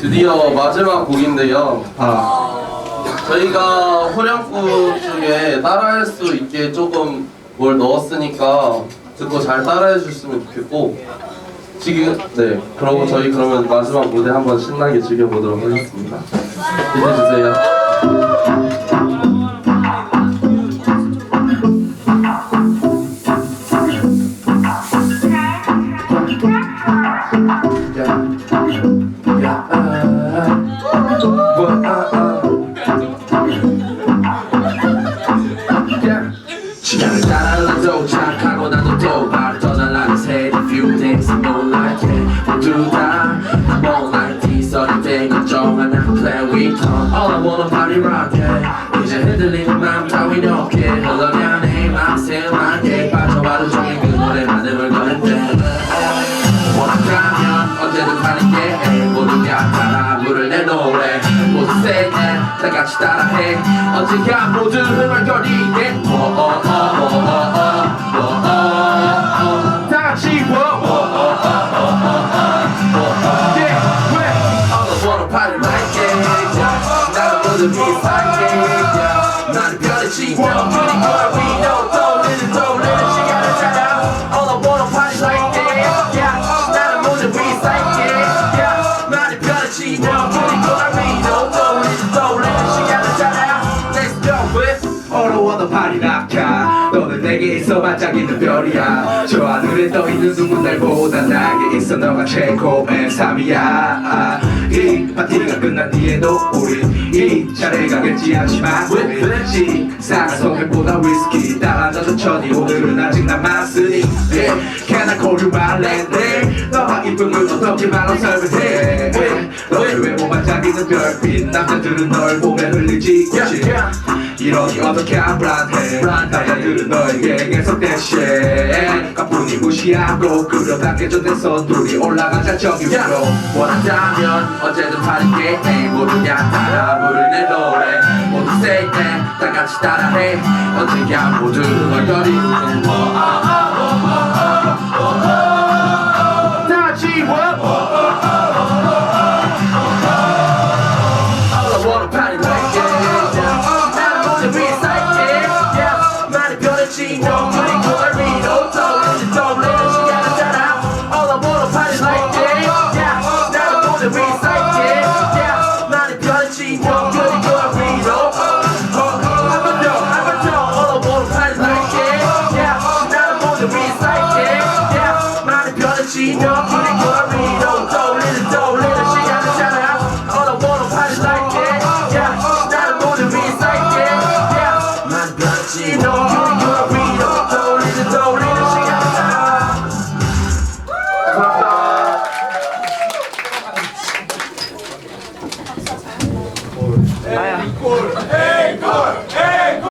드디어 마지막 곡인데요. 아, 저희가 후렴구 중에 따라할 수 있게 조금 뭘 넣었으니까 듣고 잘 따라해 주셨으면 좋겠고 지금 네 그러고 저희 그러면 마지막 무대 한번 신나게 즐겨보도록 하겠습니다. 기대해 주세요. 시간을 따라 도착하고 나도 또 바로 떠날라는 새의 few days moonlight yeah. 모두 다 moonlight 뒤설이 된 걱정 안 하고 play with her All I wanna party rock yeah. 이제 흔들리는 맘 따윈 없게 흘러가는 내맘 새음하 다 같이 따라해. 언제야 모두 흥얼거리게 다 같이 나를 모두 비판해 나는 변했지 난 우리 걸 내게 있어 반짝이는 별이야. 저 하늘에 떠있는 누군 날보다 나에게 있어 너가 최고의 삶이야. 이 파티가 끝난 뒤에도 우린 이 자리에 가겠지 하지만 시상한 소맥보다 위스키 따라져서 천이 오늘은 아직 남았으니. Can I call you my lady 너와 이쁨을 어떻게 말로 설명해? 너의 외모 반짝이는 별빛 남자들은 널 보면 흘리지 꽃이 이러니 어떻게 안 불안해? 남자들은 너에게 계속대시해. 가뿐히 무시하고 그러다 깨져대서 둘이 올라가자 저기 위로 원한다면 언제든 해 모두가 따라 부를 내 노래 모두 say it 다 같이 따라해. 언젠가 모두 흥얼거리는 뭐 she don't money glory, no toes, she don't live, she got a shout out. All I wanna party like this, yeah. Now I'm gonna recite it, yeah. Not a gun, she don't good glory, no. Uh-huh. I'm a no, I'm a no. All I wanna party like this, yeah. Now I'm gonna recite it, yeah. Not a gun, she don't.